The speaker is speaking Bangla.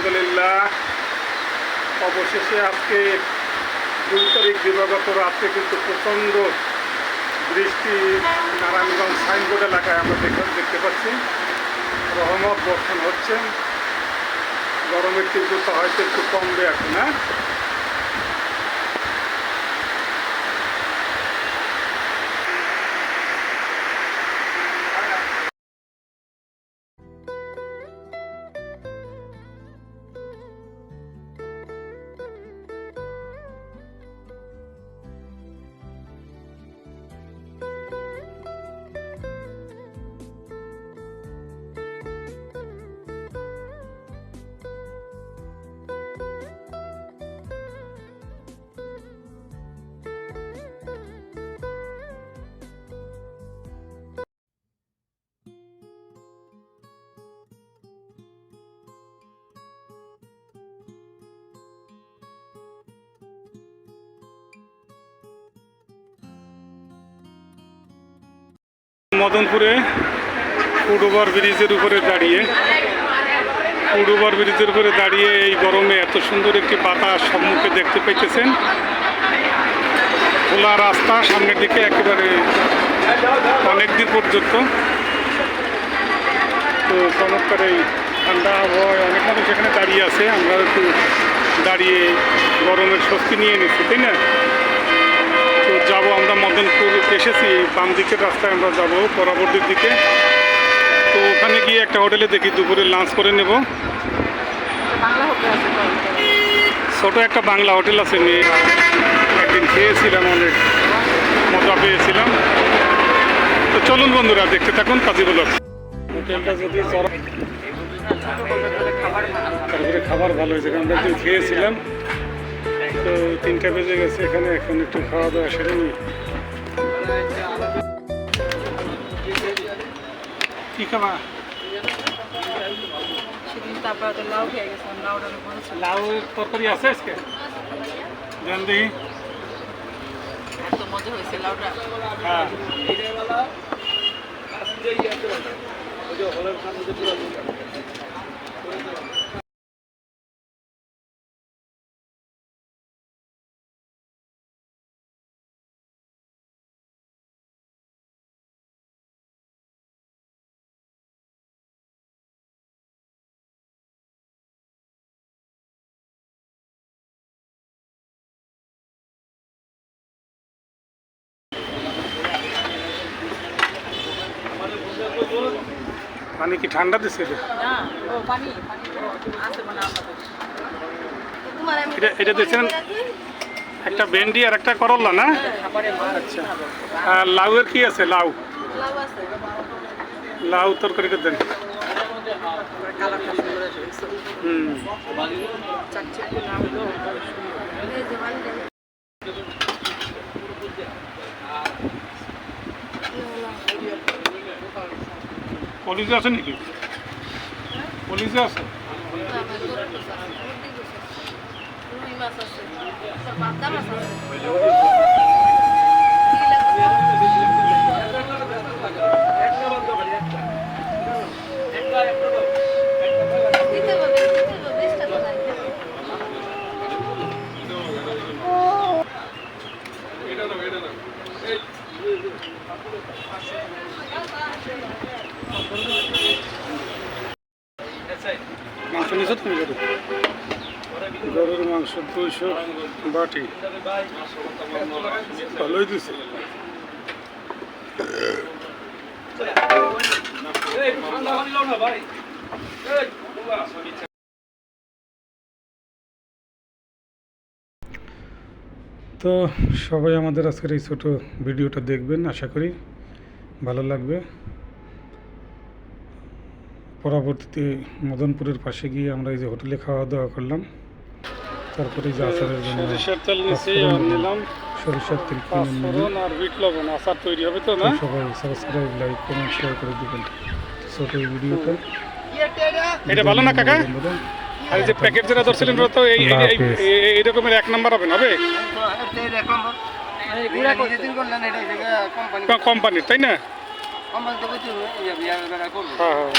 আলহামদুলিল্লাহ। অবশেষে আজকে দুই তারিখ দিবাগত রাত্রে কিন্তু প্রচণ্ড বৃষ্টি নারায়ণগঞ্জ সাইনবোর্ড এলাকায় আমরা দেখতে পাচ্ছি। রহমত বর্ষণ হচ্ছে। গরমের তীব্রতা হয়তো একটু কমবে এখন হ্যাঁ? মদনপুরে ফুট ওভার ব্রিজের উপরে দাঁড়িয়ে ফুট ওভার ব্রিজের উপরে দাঁড়িয়ে এই গরমে এত সুন্দর একটি বাতাস সম্মুখে দেখতে পাইতেছেন। খোলা রাস্তা সামনের দিকে একেবারে অনেক দিন পর্যন্ত। তো চমৎকার এই ঠান্ডা আবহাওয়ায় অনেক মানুষ এখানে দাঁড়িয়ে আছে, আমরা একটু দাঁড়িয়ে গরমের স্বস্তি নিয়ে নিচ্ছি, তাই না? তো যাব আমরা মদনপুর এসেছি বাম দিকের রাস্তায় আমরা যাব পরবর্তীর দিকে। তো ওখানে গিয়ে একটা হোটেলে দেখি দুপুরে লাঞ্চ করে নেব। ছোট একটা বাংলা হোটেল আছে মেয়ে একদিন খেয়েছিলাম অনেক মজা পেয়েছিলাম। তো চলুন বন্ধুরা দেখতে থাকুন কাজী বলক হোটেলটা যদি তারপরে খাবার ভালো হয়েছে কারণ আমরা একদিন খেয়েছিলাম। তো তিনটা বেজে গেছে এখানে এখন একটু খাওয়া দাওয়া সেরে নিই। কি খাবা? সেদিন তারপরে তো লাউ খেয়ে গেছিলাম লাউটা লাউ তরকারি আছে আজকে? দেন দেখি। এত মজা হয়েছে লাউটা। হ্যাঁ। পানি পানি ও, আছে মানে এটা এটা দিয়েছেন একটা ভেন্ডি আর একটা করল্লা না? মাছ আচ্ছা। আর লাউয়ের কি আছে? লাউ। লাউ আছে। লাউ তরকারিটা দেন। আছে হুম। না কলিজা আছে নাকি কলিজা আছে পাবদা মাছ মাংস নিছো তুমি গরু গরুর মাংস দুইশো বাটি। ভালোই দিছে। তো সবাই আমাদের আজকের এই ছোট ভিডিওটা দেখবেন, আশা করি ভালো লাগবে। পরবর্তীতে মদনপুরের পাশে গিয়ে আমরা এই যে হোটেলে খাওয়া দাওয়া করলাম। তারপরে এই যে আচারের জন্য সরিষার তেল হ্যাঁ, নিলাম। নিলাম সরিষার তেল কিনে নিলাম আর বিট লবণ আচার তৈরি হবে তো না। সবাই সাবস্ক্রাইব লাইক কমেন্ট শেয়ার করে দিবেন। ছোট এই ভিডিওটা। এটা ভালো না কাকা? আর যে প্যাকেট যেটা ধরছিলেন তো এই এই- রকমের এক নাম্বার হবে না হবে? কোম্পানির তাই না? ইয়ে হ্যাঁ হ্যাঁ।